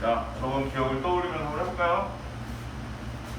자, 적은 기억을 떠올리면서 한번 해볼까요?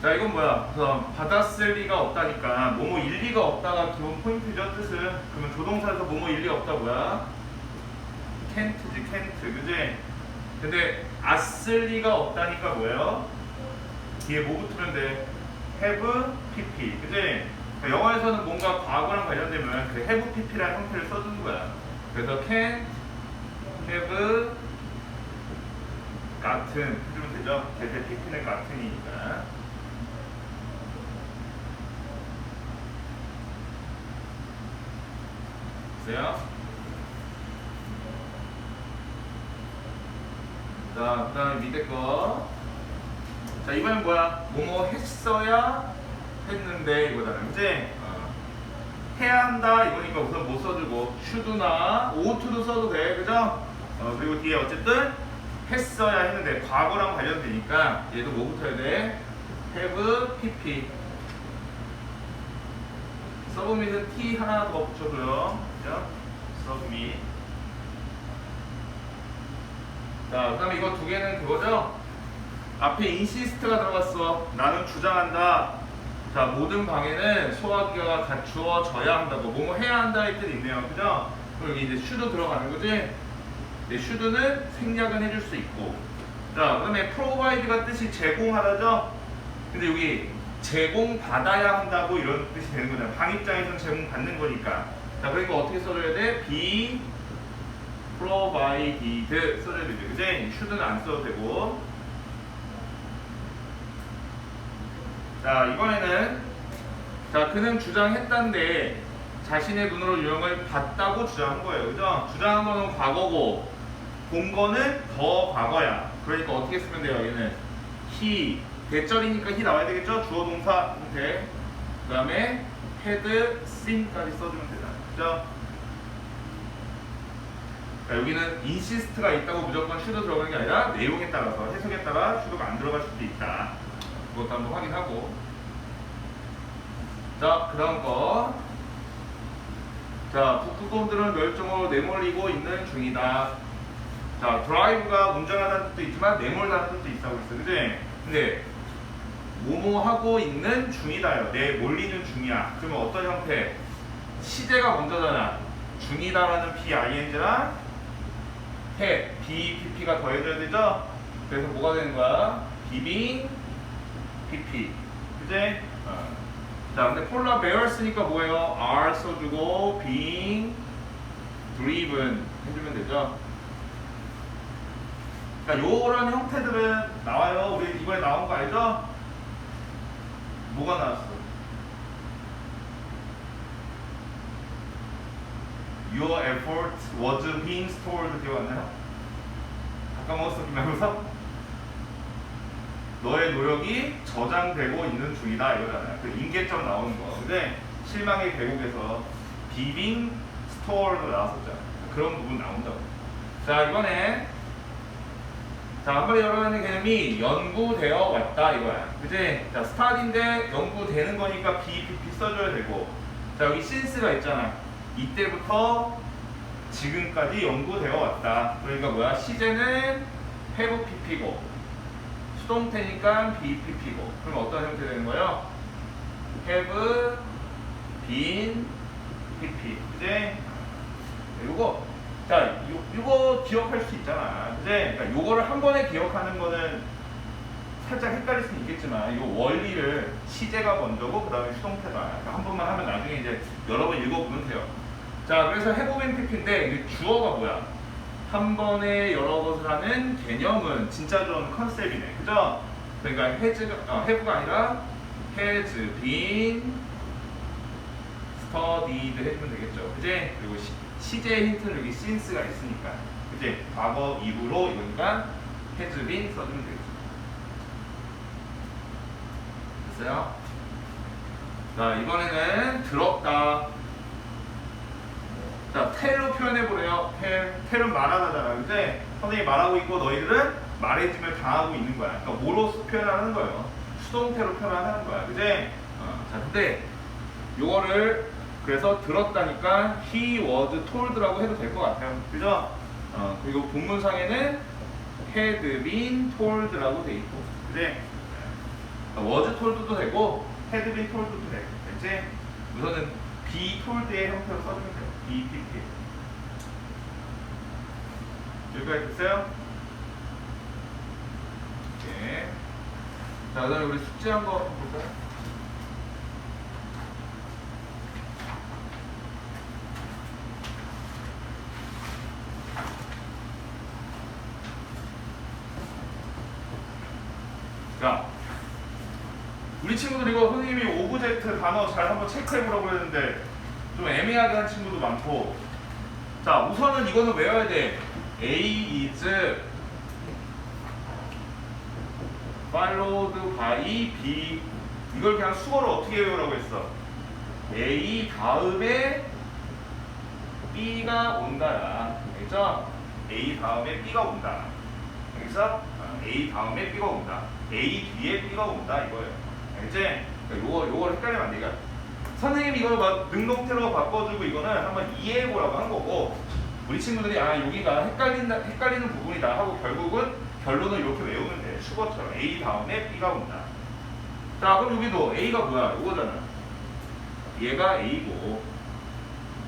자, 이건 뭐야? 그래서 받았을 리가 없다니까 뭐뭐 일리가 없다가 기본 포인트죠, 뜻은. 그러면 조동사에서 뭐뭐 일리가 없다 뭐야? can't지, can't, 그지? 근데 as을 리가 없다니까 뭐예요? 뒤에 뭐 붙으면 돼? have, pp, 그지? 그러니까 영어에서는 뭔가 과거랑 관련되면 그 have, pp라는 형태를 써주는 거야. 그래서 can, have, 같은 해주면 되죠? 대대 pp는 같은이니까. 보세요. 자, 그 다음에 밑에 거. 자, 이번엔 뭐야? 뭐뭐 했어야 했는데 이거잖아. 그지? 어. 해야 한다 이거니까 우선 못 써주고 should나 ough트도 써도 돼. 그죠? 어, 그리고 뒤에 어쨌든 했어야 했는데 과거랑 관련되니까 얘도 뭐 붙어야 돼? have, pp. 서브밋은 t 하나 더 붙여줘요. 그죠? 서브밋. 자, 그 다음에 이거 두 개는 그거죠? 앞에 인시스트가 들어갔어. 나는 주장한다. 자, 모든 방에는 소화기가 갖추어져야 한다고. 뭐뭐 해야 한다 할 때도 있네요. 그죠? 그럼 여기 이제 슈도 들어가는 거지? 네, 슈드는 생략은 해줄 수 있고. 자, 그 다음에 provide가 뜻이 제공하다죠? 근데 여기 제공받아야 한다고 이런 뜻이 되는 거잖아요. 방 입장에서는 제공받는 거니까. 자, 그러니까 어떻게 써줘야 돼? be provided 써줘야 되죠. 그지? should는 안 써도 되고. 자, 이번에는 자, 그는 주장했단데 자신의 눈으로 유형을 봤다고 주장한 거예요. 그죠? 주장한 거는 과거고 본 거는 더 과거야. 그러니까 어떻게 쓰면 돼요? 얘는 he 대절이니까 he 나와야 되겠죠? 주어 동사 형태. 그다음에 had seen까지 써주면 되잖아요. 그죠? 자, 여기는 insist가 있다고 무조건 should 들어가는 게 아니라 내용에 따라서 해석에 따라 should가 안 들어갈 수도 있다. 그것도 한번 확인하고. 자, 그 다음 거. 자, 북극곰들은 멸종으로 내몰리고 있는 중이다. 자, 드라이브가 운전하다는 뜻도 있지만 내몰다는 뜻도 있다고 했어. 그지? 근데 뭐뭐 하고 있는 중이다요. 내 몰리는 중이야. 그러면 어떤 형태? 시제가 먼저잖아. 중이다라는 BING랑 해, BPP가 더해져야 되죠? 그래서 뭐가 되는 거야? 비빙, PP. 그지? 어. 자, 근데 폴라 베어 쓰니까 뭐예요? are 써주고 being driven 해주면 되죠. 그러니까 요런 형태들은 나와요. 우리 이번에 나온 거 알죠? 뭐가 나왔어? Your effort was being stored 기억 안 나요? 아까 먹었어 김양사? 너의 노력이 저장되고 있는 중이다 이거잖아요. 그 인계점 나오는 거. 근데 실망의 계곡에서 비빙 스토어도 나왔었잖아요. 그런 부분 나온다고. 자 이번에 자 한번 열어가는 개념이 연구되어 왔다 이거야. 그지? 자 스타트인데 연구되는 거니까 BPP 써줘야 되고. 자 여기 since가 있잖아. 이때부터 지금까지 연구되어 왔다. 그러니까 뭐야? 시제는 have PP고 수동태니까 BPP고 그럼 어떤 형태 되는 거예요? have been PP 그지? 요거 자 요, 요거 기억할 수 있잖아 그지? 그러니까 요거를 한 번에 기억하는 거는 살짝 헷갈릴 수는 있겠지만 요 원리를 시제가 먼저고 그 다음에 수동태다 그러니까 한 번만 하면 나중에 이제 여러 번 읽어보면 돼요 자 그래서 been PP인데 주어가 뭐야? 한 번에 여러 것을 하는 개념은 진짜 좋은 컨셉이네. 그죠? 그러니까 has가, 어, have가 아니라 has been studied 해주면 되겠죠. 그지? 그리고 시, 시제 힌트는 여기 since가 있으니까. 그지? 과거 이후로 이거니까 has been 써주면 되겠죠. 됐어요? 자, 이번에는 들었다. 자, 텔로 표현해보래요. 텔. 텔은 말하다잖아. 근데 선생님이 말하고 있고 너희들은 말해짐을 당하고 있는 거야. 그러니까 뭐로 표현하는 거예요? 수동태로 표현하는 거야. 그지? 어, 자, 근데 요거를 그래서 들었다니까 he was told라고 해도 될 것 같아요. 그죠? 어, 그리고 본문상에는 had been told라고 돼 있고 그래 was told도 되고 had been told도 되고 이제 우선은 be told의 형태로 써주면 돼요 be pp 여기까지 됐어요? 네. 자, 그다음에 우리 숙제 한번 볼까요? 자, 우리 친구들 이거 선생님이 오브젝트 단어 잘 한번 체크해보라고 했는데 좀 애매하게 한 친구도 많고 자, 우선은 이거는 외워야 돼. A is followed by B 이걸 그냥 수어로 어떻게 외우라고 했어? A 다음에 B가 온다야 알겠죠? A 다음에 B가 온다 알겠어? 어, A 다음에 B가 온다 A 뒤에 B가 온다 이거예요 그러니까 요거, 요걸 헷갈리면 안 돼. 그러니까. 선생님이 이걸 막 능동태로 바꿔주고 이거는 한번 이해해보라고 한 거고 우리 친구들이 아 여기가 헷갈린다, 헷갈리는 부분이다 하고 결국은 결론을 이렇게 외우면 돼. 수거처럼. A 다음에 B가 온다. 자 그럼 여기도 A가 뭐야? 이거잖아. 얘가 A고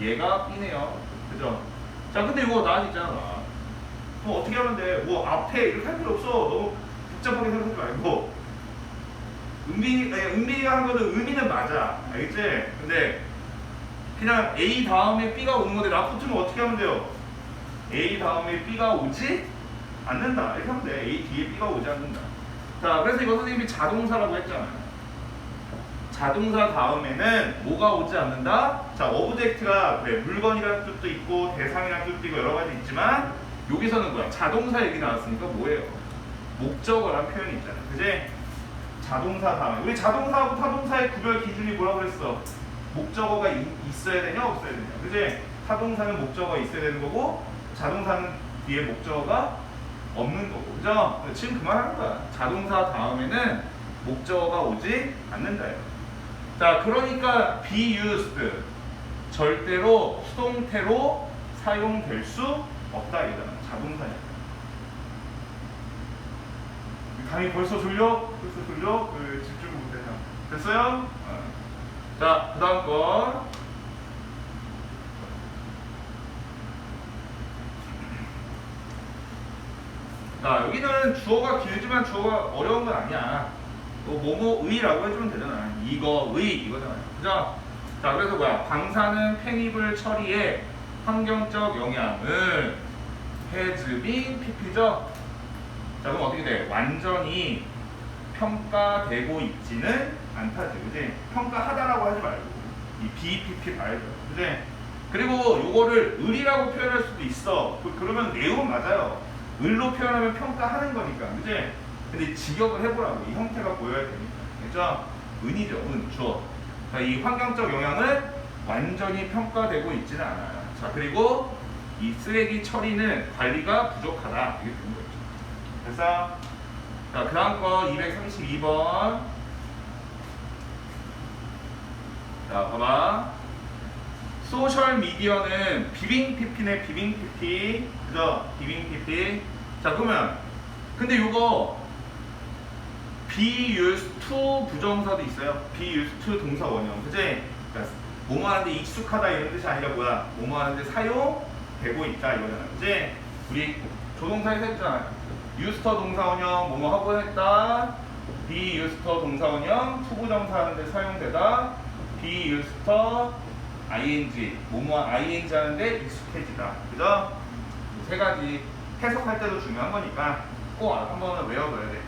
얘가 B네요. 그죠? 자 근데 이거 나아지잖아. 그럼 어떻게 하면 돼 뭐 앞에 이렇게 할 필요 없어. 너무 복잡하게 생각하지 말고 은빈이 아니, 은빈이가 한 거는 의미는 맞아 알겠지 근데 그냥 A 다음에 B가 오는 건데 라프트는 어떻게 하면 돼요 A 다음에 B가 오지 않는다 이렇게 하면 돼 A 뒤에 B가 오지 않는다 자 그래서 이거 선생님이 자동사라고 했잖아요 자동사 다음에는 뭐가 오지 않는다? 자, 오브젝트가 그래, 물건이라는 뜻도 있고 대상이라는 뜻도 있고 여러 가지 있지만 여기서는 뭐야? 자동사 얘기 나왔으니까 뭐예요? 목적어란 표현이 있잖아. 그지? 자동사 다음에 우리 자동사하고 타동사의 구별 기준이 뭐라고 그랬어? 목적어가 이- 있어야 되냐 없어야 되냐. 그지? 타동사는 목적어가 있어야 되는 거고 자동사는 뒤에 목적어가 없는 거고. 그죠? 지금 그 말 하는 거야. 자동사 다음에는 목적어가 오지 않는다요. 자, 그러니까 be used 절대로 수동태로 사용될 수 없다 이거잖아. 자동사니까. 감이 벌써 졸려? 벌써 졸려? 그 집중을 못해서. 됐어요? 어. 자, 그 다음 거. 자, 여기는 주어가 길지만 주어가 어려운 건 아니야. 또 뭐뭐 의라고 해주면 되잖아. 이거 의 이거잖아요. 그죠? 자, 그래서 뭐야? 방사능 편입을 처리에 환경적 영향을 has been pp죠? 자, 그럼 어떻게 돼? 완전히 평가되고 있지는 않다지, 그지? 평가하다라고 하지 말고 이 BPP 봐야죠, 그지? 그리고 요거를 을이라고 표현할 수도 있어. 그, 그러면 내용은 맞아요. 을로 표현하면 평가하는 거니까, 그지? 근데 직역을 해보라고 이 형태가 보여야 되니까, 그죠? 은이죠, 은, 주어. 자, 이 환경적 영향을 완전히 평가되고 있지는 않아요. 자, 그리고 이 쓰레기 처리는 관리가 부족하다. 이게 되는 거죠. 됐어? 자, 그 다음 거 232번. 자, 봐봐. 소셜 미디어는 비빙 PP네, 비빙 PP. 그죠? 비빙 PP. 자, 그러면, 근데 요거, be used to 부정사도 있어요. be used to 동사 원형. 그지? 그러니까 뭐뭐 하는데 익숙하다 이런 뜻이 아니라 뭐야? 뭐뭐 하는데 사용되고 있다 이거잖아. 그지? 우리 조동사에서 했잖아. 유스터 동사 원형 뭐뭐 하고 했다. be used to 동사 원형 투부정사 하는데 사용되다. to ing 뭐뭐 ing 하는데 익숙해지다. 그죠? 세 가지 해석할 때도 중요한 거니까 꼭 한 번은 외워둬야 돼.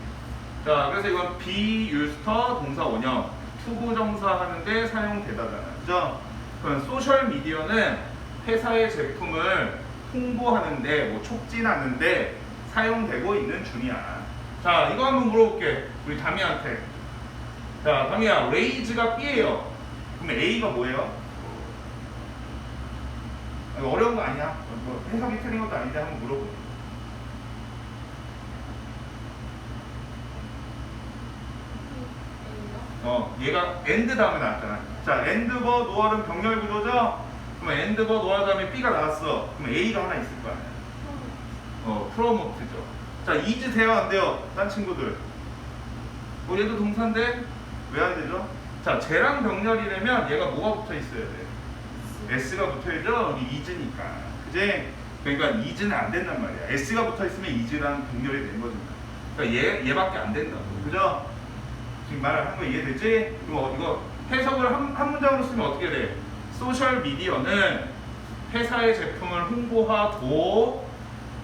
자, 그래서 이건 to 동사 원형 투부정사 하는데 사용되다잖아. 그죠? 그럼 소셜 미디어는 회사의 제품을 홍보하는데 뭐 촉진하는데 사용되고 있는 중이야. 자, 이거 한번 물어볼게. 우리 다미한테. 자, 다미야, 레이즈가 B예요. 그럼 A가 뭐예요? 어려운 거 아니야? 뭐 해석이 틀린 것도 아닌데 한번 물어볼게. 어, 얘가 엔드 다음에 나왔잖아. 자, 엔드버 노얼은 병렬 구조죠? 그럼 엔드버 노얼 다음에 B가 나왔어. 그럼 A가 하나 있을 거 아니야. 어, 프로모트죠. 자, is 돼요, 안 돼요? 딴 친구들. 어, 얘도 동사인데? 왜 안 되죠? 자, 쟤랑 병렬이라면 얘가 뭐가 붙어 있어야 돼? S가 붙어 있죠? 우리 is니까. 그제? 그러니까 is는 안 된단 말이야. S가 붙어 있으면 is랑 병렬이 되는 거지. 그러니까 얘, 얘밖에 안 된다고. 그죠? 지금 말을 한 거 이해되지? 이거, 이거 해석을 한, 한 문장으로 쓰면 어떻게 돼? 소셜 미디어는 회사의 제품을 홍보하고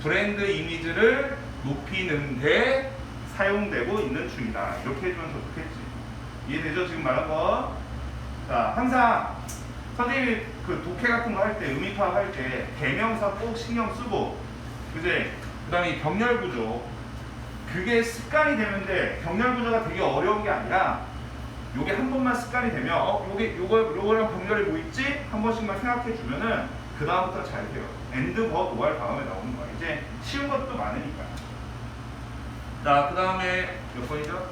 브랜드 이미지를 높이는데 사용되고 있는 중이다. 이렇게 해주면 더 좋겠지. 이해되죠? 지금 말한 거. 자, 항상 선생님이 그 독해 같은 거 할 때, 의미 파악할 때 대명사 꼭 신경 쓰고, 그제? 그 다음에 이 병렬 구조. 그게 습관이 돼. 병렬 구조가 되게 어려운 게 아니라, 요게 한 번만 습관이 되면, 어, 요게, 요거, 요거랑 병렬이 뭐 있지? 한 번씩만 생각해 주면은, 그 다음부터 잘 돼요. 엔드 버 노알 다음에 나오는 거야. 이제 쉬운 것도 많으니까. 자, 그 다음에 몇 번이죠?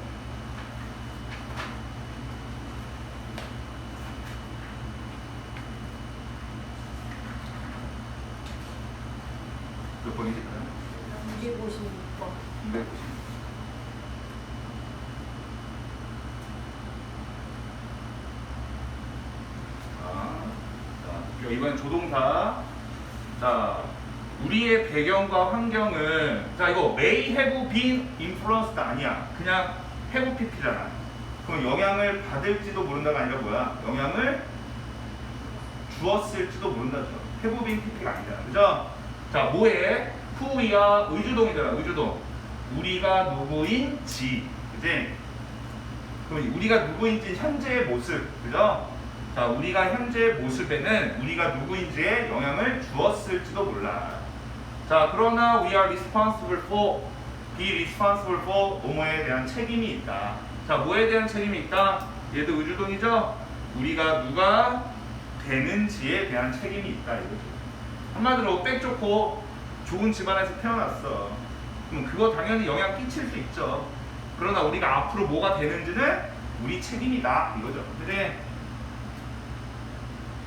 몇 번이지? 256번. 250. 아, 자, 이번 조동사. 자, 우리의 배경과 환경은 자 이거 may have been influenced 아니야. 그냥 have pp잖아. 그럼 영향을 받을지도 모른다가 아니라 뭐야? 영향을 주었을지도 모른다죠. have been pp가 아니잖아. 그죠? 자, 뭐해? who야 의주동이잖아. 의주동. 우리가 누구인지. 그지? 그럼 우리가 누구인지 현재의 모습. 그죠? 자, 우리가 현재의 모습에는 우리가 누구인지에 영향을 주었을지도 몰라. 자, 그러나 we are responsible for, be responsible for 뭐뭐에 대한 책임이 있다. 자, 뭐에 대한 책임이 있다? 얘도 의주동이죠? 우리가 누가 되는지에 대한 책임이 있다. 이거죠. 한마디로 백 좋고 좋은 집안에서 태어났어. 그럼 그거 당연히 영향 끼칠 수 있죠. 그러나 우리가 앞으로 뭐가 되는지는 우리 책임이다. 이거죠. 그지?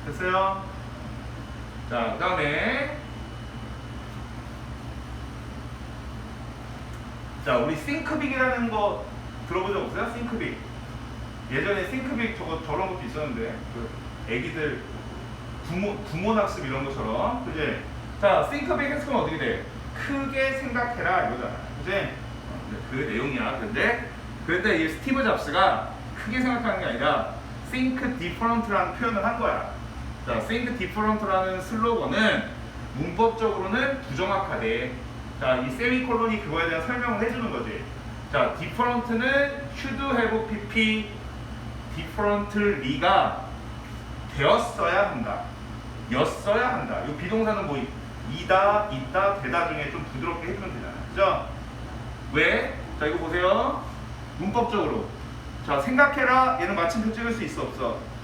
됐어요? 자, 그 다음에 자, 우리 싱크빅이라는 거 들어본 적 없어요? 싱크빅. 예전에 싱크빅 저거 저런 것도 있었는데 그 애기들 부모 부모 학습 이런 것처럼 그지? 자, 싱크빅 해석은 어떻게 돼? 크게 생각해라 이거잖아. 그지? 어, 그 내용이야. 근데 그런데 이 스티브 잡스가 크게 생각하는 게 아니라 think different라는 표현을 한 거야. 자, think different라는 슬로건은 문법적으로는 부정확하대. 자, 이 세미콜론이 그거에 대한 설명을 해주는 거지. 자, different는 should have pp, differently가 되었어야 한다. 였어야 한다. 이 비동사는 뭐 이다, 있다, 되다 중에 좀 부드럽게 해주면 되잖아. 그죠? 왜? 자, 이거 보세요. 문법적으로. 자, 생각해라. 얘는 마침표 찍을 수 있어, 없어?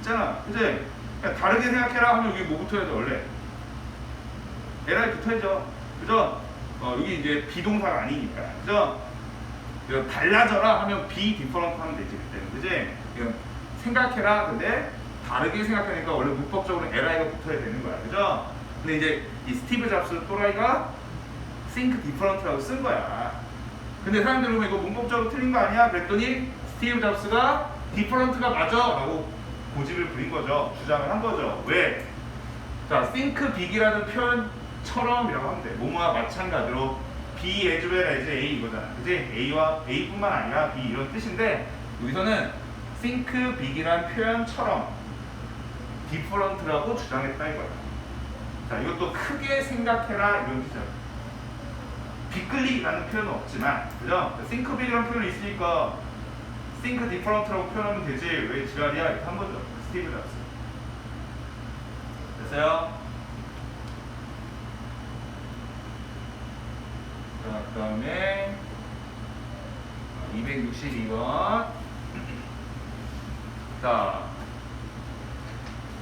있잖아. 그냥 다르게 생각해라 하면 여기 뭐 붙어야죠, 원래? 에라이 붙어야죠. 그죠? 어, 여기 이제 비동사가 아니니까. 그죠? 달라져라 하면 be different 하면 되지, 그때는. 그지? 생각해라. 근데 다르게 생각하니까 원래 문법적으로 에라이가 붙어야 되는 거야. 그죠? 근데 이제 이 스티브 잡스 또라이가 think different라고 쓴 거야. 근데 사람들이 보면 이거 문법적으로 틀린 거 아니야? 그랬더니 스티브 잡스가 different가 맞아! 라고 고집을 부린 거죠. 주장을 한 거죠. 왜? 자, think big이라는 표현처럼이라고 하면 돼. 뭐뭐와 마찬가지로 be as well as A 이거잖아. 그지? A와 A뿐만 아니라 B 이런 뜻인데 여기서는 think big이란 표현처럼 different라고 주장했다 이거야. 자, 이것도 크게 생각해라 이런 뜻이야. 비끌리라는 표현은 없지만, 그죠? think big이라는 표현이 있으니까 think different라고 표현하면 되지 왜 지랄이야 이렇게 한 거죠. 스티브 잡스. 됐어요? 자, 그 다음에 262번. 자,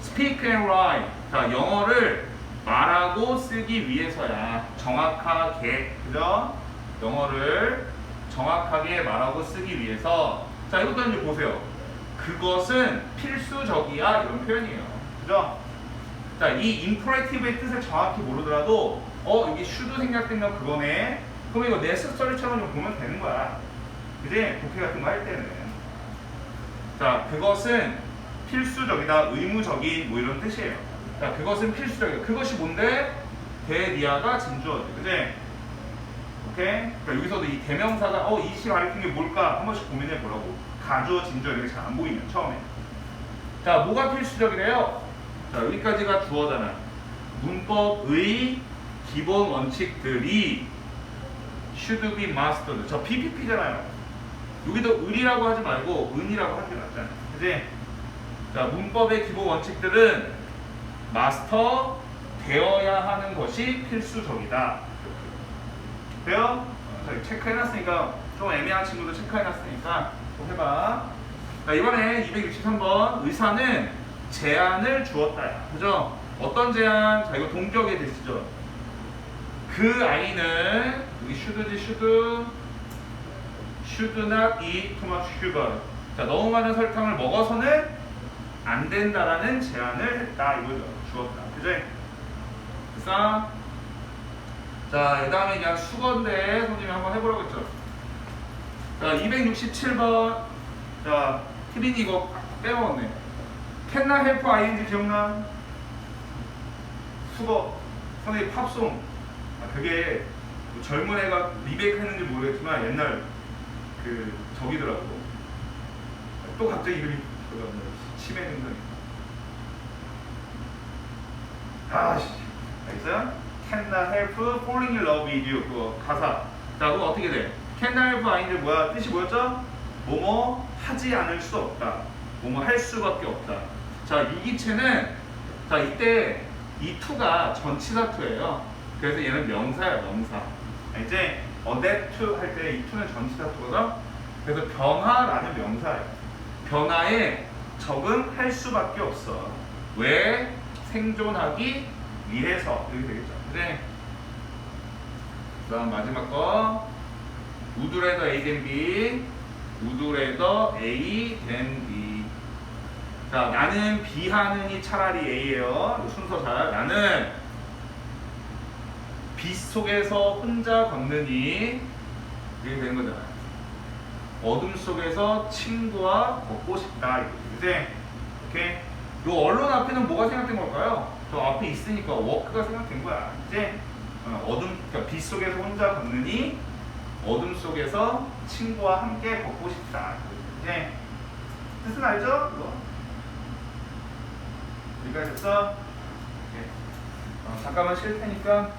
speak and write. 자, 영어를 말하고 쓰기 위해서야. 정확하게. 그죠? 영어를 정확하게 말하고 쓰기 위해서. 자, 이것도 이제 보세요. 그것은 필수적이야. 이런 표현이에요. 그죠? 자, 이 임퍼레이티브의 뜻을 정확히 모르더라도 어 여기 should 생략되면 그거네. 그럼 이거 necessary처럼 좀 보면 되는 거야. 그지? 독해 같은 거 할 때는. 자, 그것은 필수적이다, 의무적인 뭐 이런 뜻이에요. 자, 그것은 필수적이다. 그것이 뭔데? 대리아가 진주어지. 그지? 오케이? 그러니까 여기서도 이 대명사가 어, 이 시 가리키는 게 뭘까? 한 번씩 고민해 보라고. 가주어, 진주어 이렇게 잘 안 보이면 처음에. 자, 뭐가 필수적이래요? 자, 여기까지가 주어잖아. 문법의 기본 원칙들이 should be mastered. 저 BPP잖아요. 여기도 을이라고 하지 말고 은이라고 하는 게 낫잖아요. 그지? 자, 문법의 기본 원칙들은 마스터 되어야 하는 것이 필수적이다. 돼요? 어, 저기 체크해놨으니까 좀 애매한 친구도 체크해놨으니까 좀 해봐. 자, 이번에 263번 의사는 제안을 주었다. 그죠? 어떤 제안? 자, 이거 동격의 대시죠. 그 아이는 여기 should not eat too much sugar. 자, 너무 많은 설탕을 먹어서는 안 된다라는 제안을 했다 이거죠. 주었다. 그죠? 그래서 자, 그 다음에 그냥 수건데 선생님이 한번 해보라고 했죠. 자, 267번. 자, 티린이 이거 빼먹었네. 캔나 헬프 아이엔지 기억나? 수거. 선생님 팝송. 아, 그게 뭐 젊은 애가 리메이크 했는지 모르겠지만 옛날 그 저기더라고. 또 갑자기 이름이 들어갔네. 치매 능선이. 아씨. 알겠어요? Can not help falling in love with you. 그거 가사. 자, 그거 어떻게 돼? Can not help 아닌데 뭐야? 뜻이 뭐였죠? 뭐뭐 하지 않을 수 없다. 뭐뭐 할 수밖에 없다. 자, 이기체는 자, 이때 이 투가 전치사 투예요. 그래서 얘는 명사야, 명사. 이제 어데 투 할 때 이 투는 전치사 투거든. 그래서 변화라는 명사예요. 변화에 적응할 수밖에 없어. 왜? 생존하기 위해서 이렇게 되겠죠. 그래. 그 다음 마지막 거. 우드레더 A 된 B. 우드레더 A 된 B. 자 나는 B 하느니 차라리 A예요. 순서 잘. 나는 빛 속에서 혼자 걷느니 이렇게 되는 거잖아요 어둠 속에서 친구와 걷고 싶다. 그지? 오케이. 요 언론 앞에는 뭐가 생각된 걸까요? 저 앞에 있으니까 워크가 생각된 거야 이제 어, 어둠 그러니까 빛 속에서 혼자 걷느니 어둠 속에서 친구와 함께 걷고 싶다 이제 뜻은 알죠? 여기까지 됐어? 어, 잠깐만 쉴 테니까